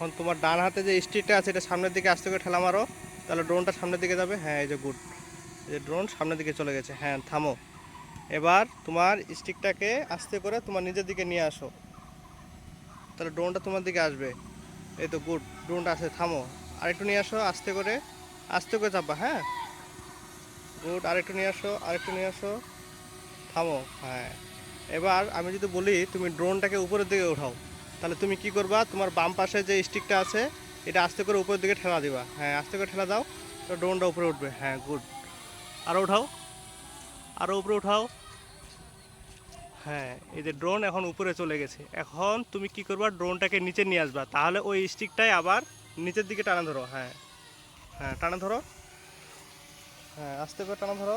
এখন তোমার ডান হাতে যে স্টিকটা আছে, এটা সামনের দিকে আস্তে করে ঠেলা মারো তাহলে ড্রোনটা সামনের দিকে যাবে। হ্যাঁ এই যে গুড। এই যে ড্রোন সামনের দিকে চলে গেছে। হ্যাঁ থামো। এবার তোমার স্টিকটাকে আস্তে করে তোমার নিজের দিকে নিয়ে আসো। তাহলে ড্রোনটা তোমার দিকে আসবে। এই তো গুড। ড্রোনটা আসে থামো। আরেকটু নিয়ে আসো, আস্তে করে। আস্তে করে চাপবা হ্যাঁ? গুড, আরেকটু নিয়ে আসো, আরেকটু নিয়ে আসো। থামো হ্যাঁ। এবার আমি যদি বলি, তুমি ড্রোনটাকে উপরের দিকে উঠাও তাহলে তুমি কি করবা? তোমার বাম পাশে যে স্টিকটা আছে, এটা আস্তে করে উপরের দিকে ঠেলা দিবা। হ্যাঁ আস্তে করে ঠেলা দাও, তো ড্রোনটা উপরে উঠবে। হ্যাঁ গুড আরও উঠাও আরও উপরে উঠাও। হ্যাঁ এই যে ড্রোন এখন উপরে চলে গেছে। এখন তুমি কি করবা? ড্রোনটাকে নিচে নিয়ে আসবা। তাহলে ওই স্টিকটাই আবার নিচের দিকে টানা ধরো। হ্যাঁ হ্যাঁ টানা ধরো। হ্যাঁ আস্তে করে টানা ধরো।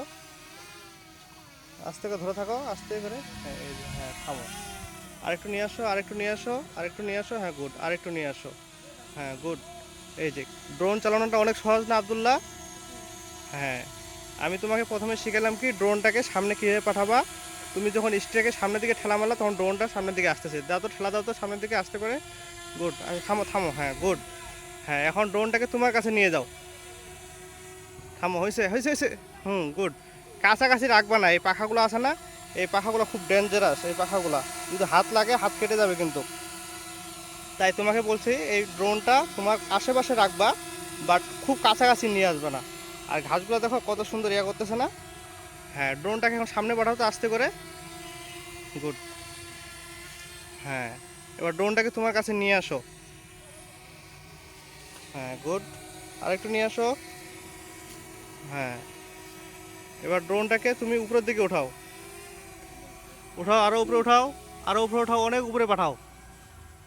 আস্তে করে ধরে থাকো, আস্তে করে। হ্যাঁ এই যে হ্যাঁ থামো। আরেকটু নিয়ে আসো, আরেকটু নিয়ে আসো, আরেকটু নিয়ে আসো হ্যাঁ গুড আরেকটু নিয়ে আসো। হ্যাঁ গুড এই যে ড্রোন চালানোটা অনেক সহজ না, আবদুল্লাহ? হ্যাঁ আমি তোমাকে প্রথমে শিখালাম কি ড্রোনটাকে সামনে কীভাবে পাঠাবা। তুমি যখন স্ট্রেকে সামনের দিকে ঠেলা মারলা, তখন ড্রোনটা সামনের দিকে আসতেছে। দাও তো, ঠেলা দাও তো, সামনের দিকে আসতে করে। গুড থামো থামো হ্যাঁ গুড হ্যাঁ এখন ড্রোনটাকে তোমার কাছে নিয়ে যাও। থামো হয়েছে হয়েছে হয়েছে হুম গুড কাছাকাছি রাখবা না, এই পাখাগুলো আছে না? এই পাখাগুলো খুব ডেঞ্জারাস এই পাখাগুলো। যদি হাত লাগে, হাত কেটে যাবে কিন্তু। তাই তোমাকে বলছি, এই ড্রোনটা তোমার আশেপাশে রাখবা বাট খুব কাছাকাছি নিয়ে আসবে না। আর ঘাসগুলো দেখো কত সুন্দর ইয়া করতেছে না? হ্যাঁ ড্রোনটাকে এখন সামনে পাঠাও তো আস্তে করে। গুড হ্যাঁ এবার ড্রোনটাকে তোমার কাছে নিয়ে আসো। হ্যাঁ গুড আরেকটু নিয়ে আসো। হ্যাঁ এবার ড্রোনটাকে তুমি উপরের দিকে উঠাও উঠাও আরও উপরে উঠাও আরও উপরে উঠাও অনেক উপরে পাঠাও।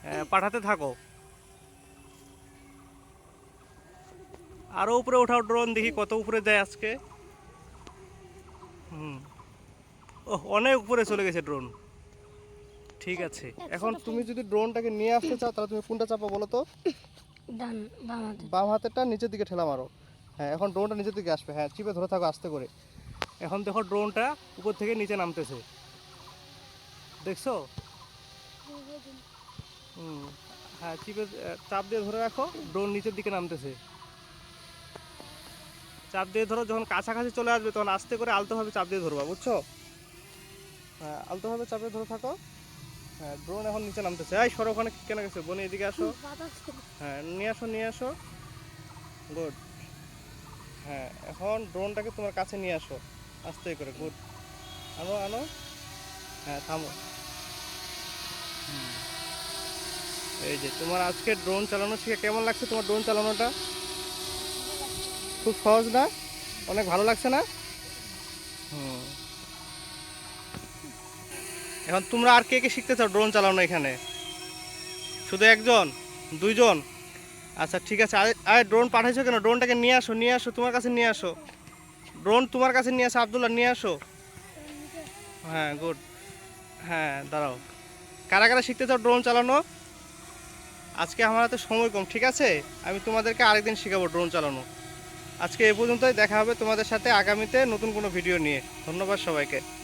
হ্যাঁ, পাঠাতে থাকো। আরও উপরে উঠাও ড্রোন দেখি কত উপরে যায় আজকে। হুম। ও অনেক উপরে চলে গেছে ড্রোন ঠিক আছে এখন তুমি যদি ড্রোনটাকে নিয়ে আসতে চাও তাহলে তুমি কোনটা চাপা বলো তো? ডান বাম হাতে। বাম হাতেরটা নিচের দিকে ঠেলা মারো হ্যাঁ এখন ড্রোনটা নিচের দিকে আসবে। হ্যাঁ চিপে ধরে থাকো আস্তে করে। এখন দেখো ড্রোনটা উপর থেকে নিচে নামতেছে। দেখছ? হুম। হ্যাঁ চিপে চাপ দিয়ে ধরে রাখো ড্রোন নিচের দিকে নামতেছে। চাপ দিয়ে ধরো, যখন কাছাকাছি চলে আসবে, তখন আস্তে করে আলতোভাবে চাপ দিয়ে ধরবা, বুঝছ? হ্যাঁ আলতোভাবে চাপে ধরে থাকো। হ্যাঁ ড্রোন এখন নিচে নামতেছে। এই, সরো ওখানে, কেন গেছে? বনে, এদিকে আসো। হ্যাঁ নিয়ে আসো নিয়ে আসো। গুড হ্যাঁ এখন ড্রোনটাকে তোমার কাছে নিয়ে আসো। আস্তে করে গুড আনো আনো। হ্যাঁ থামো। এই যে তোমার আজকে ড্রোন চালানো শিখে কেমন লাগছে তোমার ড্রোন চালানোটা? খুব সহজ না? অনেক ভালো লাগছে না? হুম। এখন তোমরা আর কে কে শিখতে চাও ড্রোন চালানো এখানে? শুধু একজন? দুইজন? আচ্ছা ঠিক আছে। আরে ড্রোন পাঠাইছো কেন? ড্রোনটাকে নিয়ে আসো নিয়ে আসো তোমার কাছে নিয়ে আসো। ড্রোন তোমার কাছে নিয়ে আসো আবদুল্লাহ নিয়ে আসো। হ্যাঁ গুড হ্যাঁ দাঁড়াও। কারা কারা শিখতে চাও ড্রোন চালানো? আজকে আমার হাতে সময় কম, ঠিক আছে? আমি তোমাদেরকে আরেকদিন শেখাবো ড্রোন চালানো। আজকে এ পর্যন্তই, দেখা হবে তোমাদের সাথে আগামীতে নতুন কোনো ভিডিও নিয়ে। ধন্যবাদ সবাইকে।